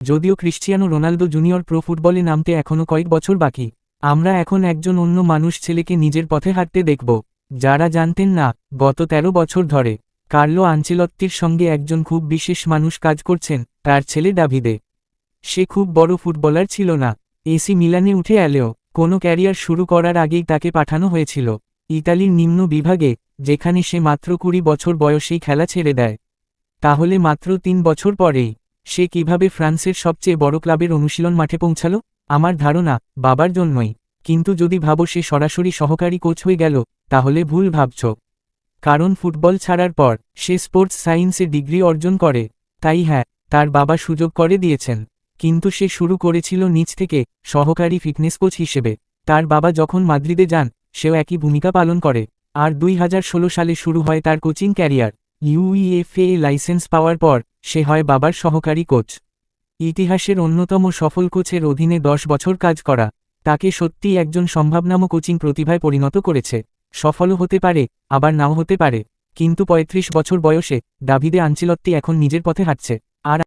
যদিও Cristiano Ronaldo junior pro ফুটবলে নামতে এখনও কয়েক বছর বাকি, আমরা এখন একজন অন্য মানুষ ছেলেকে নিজের পথে হাঁটতে দেখব, যারা জানতেন না, গত ১৩ বছর ধরে। কার্লো আঞ্চেলত্তির সঙ্গে একজন খুব বিশেষ মানুষ কাজ করছেন, তার ছেলে ডাভিদে। সে খুব বড় ফুটবলার ছিল না। এসি মিলানে উঠে এলেও, কোনো ক্যারিয়ার শুরু করার আগেই তাকে পাঠানো হয়েছিল, ইতালির নিম্ন বিভাগে, যেখানে সে মাত্র কুড়ি বছর বয়সেই খেলা ছেড়ে দেয়। তাহলে মাত্র তিন বছর পরেই সে কীভাবে ফ্রান্সের সবচেয়ে বড় ক্লাবের অনুশীলন মাঠে পৌঁছালো? আমার ধারণা, বাবার জন্যই। কিন্তু যদি ভাবো সে সরাসরি সহকারী কোচ হয়ে গেল, তাহলে ভুল ভাবছ। কারণ ফুটবল ছাড়ার পর, সে স্পোর্টস সায়েন্সে ডিগ্রি অর্জন করে। তাই হ্যাঁ তার বাবা সুযোগ করে দিয়েছেন। কিন্তু সে শুরু করেছিল নিচ থেকে, সহকারী ফিটনেস কোচ হিসেবে। তার বাবা যখন মাদ্রিদে যান, সেও একই ভূমিকা পালন করে। আর দুই হাজার ষোলো সালে শুরু হয় তার কোচিং ক্যারিয়ার। ইউইএফএ লাইসেন্স পাওয়ার পর সে হয় বাবার সহকারী কোচ। ইতিহাসের অন্যতম সফল কোচের অধীনে দশ বছর কাজ করা, তাকে সত্যিই একজন সম্ভাবনাম কোচিং প্রতিভায় পরিণত করেছে। সফলও হতে পারে, আবার নাও হতে পারে, কিন্তু ৩৫ বছর বয়সে, দাভিদে আঞ্চিলত্তি এখন নিজের পথে হাঁটছে। আর